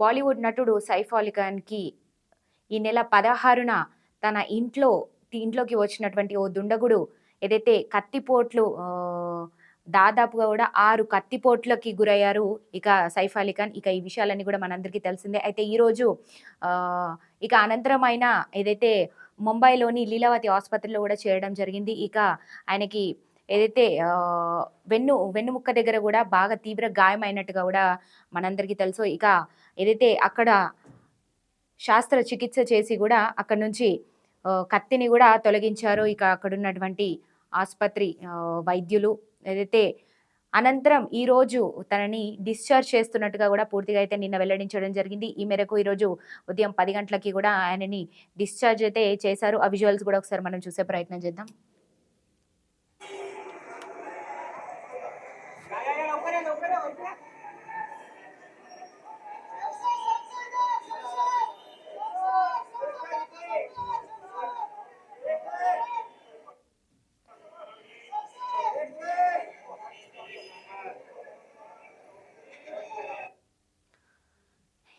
బాలీవుడ్ నటుడు సైఫ్ అలీ ఖాన్కి ఈ నెల పదహారున తన ఇంట్లో ఇంట్లోకి వచ్చినటువంటి ఓ దుండగుడు ఏదైతే కత్తిపోట్లు దాదాపుగా కూడా ఆరు కత్తిపోట్లకి గురయ్యారు ఇక సైఫ్ అలీ ఖాన్. ఇక ఈ విషయాలన్నీ కూడా మనందరికీ తెలిసిందే. అయితే ఈరోజు ఇక అనంతరం ఆయన ఏదైతే ముంబైలోని లీలావతి ఆసుపత్రిలో కూడా చేయడం జరిగింది. ఇక ఆయనకి ఏదైతే వెన్ను వెన్నుముక్క దగ్గర కూడా బాగా తీవ్ర గాయమైనట్టుగా కూడా మనందరికీ తెలుసు. ఇక ఏదైతే అక్కడ శాస్త్ర చికిత్స చేసి కూడా అక్కడ నుంచి కత్తిని కూడా తొలగించారు. ఇక అక్కడ ఉన్నటువంటి ఆసుపత్రి వైద్యులు ఏదైతే అనంతరం ఈరోజు తనని డిశ్చార్జ్ చేస్తున్నట్టుగా కూడా పూర్తిగా అయితే నిన్న వెల్లడించడం జరిగింది. ఈ మేరకు ఈరోజు ఉదయం పది గంటలకి కూడా ఆయనని డిశ్చార్జ్ అయితే చేశారు. ఆ విజువల్స్ కూడా ఒకసారి మనం చూసే ప్రయత్నం చేద్దాం.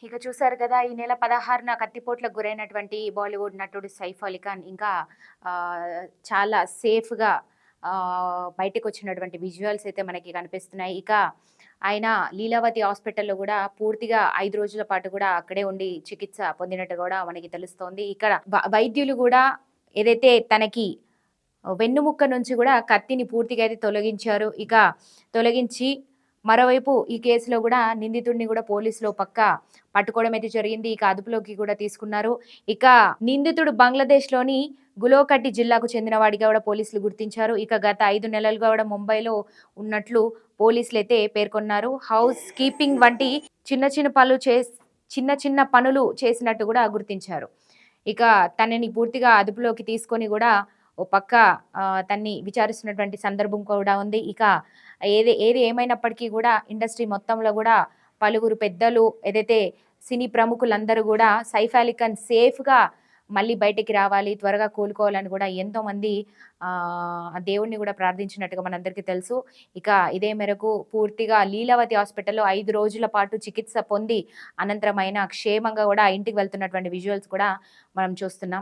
ఇక చూసారు కదా ఈ నెల పదహారున కత్తిపోట్లకు గురైనటువంటి బాలీవుడ్ నటుడు సైఫ్ అలీ ఖాన్ ఇంకా ఆ, చాలా సేఫ్గా ఆ, బయటకు వచ్చినటువంటి విజువల్స్ అయితే మనకి కనిపిస్తున్నాయి. ఇక ఆయన లీలావతి హాస్పిటల్లో కూడా పూర్తిగా ఐదు రోజుల పాటు కూడా అక్కడే ఉండి చికిత్స పొందినట్టు కూడా మనకి తెలుస్తోంది. ఇక్కడ వైద్యులు కూడా ఏదైతే తనకి వెన్నుముక్క నుంచి కూడా కత్తిని పూర్తిగా అయితే తొలగించారు. ఇక తొలగించి మరోవైపు ఈ కేసులో కూడా నిందితుడిని కూడా పోలీసులు పక్క పట్టుకోవడం అయితే జరిగింది. ఇక అదుపులోకి కూడా తీసుకున్నారు. ఇక నిందితుడు బంగ్లాదేశ్లోని గులోకట్టి జిల్లాకు చెందినవాడిగా కూడా పోలీసులు గుర్తించారు. ఇక గత ఐదు నెలలుగా కూడా ముంబైలో ఉన్నట్లు పోలీసులు అయితే పేర్కొన్నారు. హౌస్ కీపింగ్ వంటి చిన్న చిన్న పనులు చే చిన్న చిన్న పనులు చేసినట్టు కూడా గుర్తించారు. ఇక తనని పూర్తిగా అదుపులోకి తీసుకొని కూడా ఓ పక్క తన్ని విచారిస్తున్నటువంటి సందర్భం కూడా ఉంది. ఇక ఏది ఏది ఏమైనప్పటికీ కూడా ఇండస్ట్రీ మొత్తంలో కూడా పలువురు పెద్దలు ఏదైతే సినీ ప్రముఖులందరూ కూడా సైఫ్ అలీఖాన్ సేఫ్గా మళ్ళీ బయటికి రావాలి త్వరగా కోలుకోవాలని కూడా ఎంతోమంది దేవుణ్ణి కూడా ప్రార్థించినట్టుగా మనందరికీ తెలుసు. ఇక ఇదే మేరకు పూర్తిగా లీలావతి హాస్పిటల్లో ఐదు రోజుల పాటు చికిత్స పొంది అనంతరమైన క్షేమంగా కూడా ఇంటికి వెళ్తున్నటువంటి విజువల్స్ కూడా మనం చూస్తున్నాం.